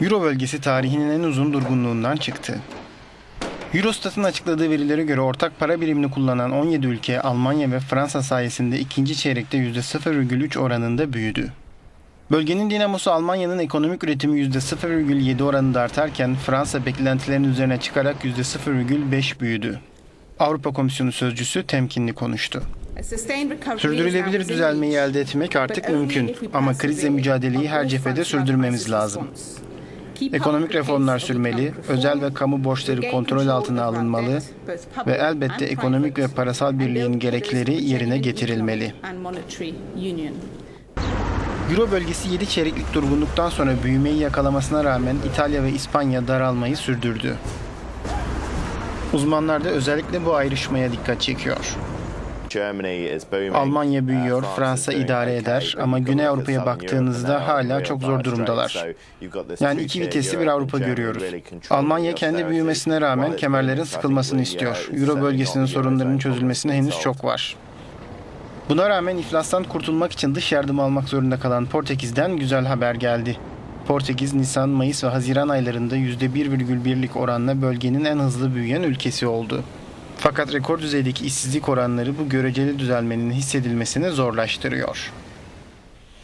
Euro bölgesi tarihinin en uzun durgunluğundan çıktı. Eurostat'ın açıkladığı verilere göre ortak para birimini kullanan 17 ülke Almanya ve Fransa sayesinde ikinci çeyrekte %0,3 oranında büyüdü. Bölgenin dinamosu Almanya'nın ekonomik üretimi %0,7 oranında artarken Fransa beklentilerin üzerine çıkarak %0,5 büyüdü. Avrupa Komisyonu sözcüsü temkinli konuştu. Sürdürülebilir düzelmeyi elde etmek artık mümkün ama krizle mücadeleyi her cephede sürdürmemiz lazım. Ekonomik reformlar sürmeli, özel ve kamu borçları kontrol altına alınmalı ve elbette ekonomik ve parasal birliğin gerekleri yerine getirilmeli. Euro bölgesi 7 çeyreklik durgunluktan sonra büyümeyi yakalamasına rağmen İtalya ve İspanya daralmayı sürdürdü. Uzmanlar da özellikle bu ayrışmaya dikkat çekiyor. Almanya büyüyor, Fransa idare eder ama Güney Avrupa'ya baktığınızda hala çok zor durumdalar. Yani iki vitesli bir Avrupa görüyoruz. Almanya kendi büyümesine rağmen kemerlerin sıkılmasını istiyor. Euro bölgesinin sorunlarının çözülmesine henüz çok var. Buna rağmen iflastan kurtulmak için dış yardım almak zorunda kalan Portekiz'den güzel haber geldi. Portekiz, Nisan, Mayıs ve Haziran aylarında %1,1'lik oranla bölgenin en hızlı büyüyen ülkesi oldu. Fakat rekor düzeydeki işsizlik oranları bu göreceli düzelmenin hissedilmesini zorlaştırıyor.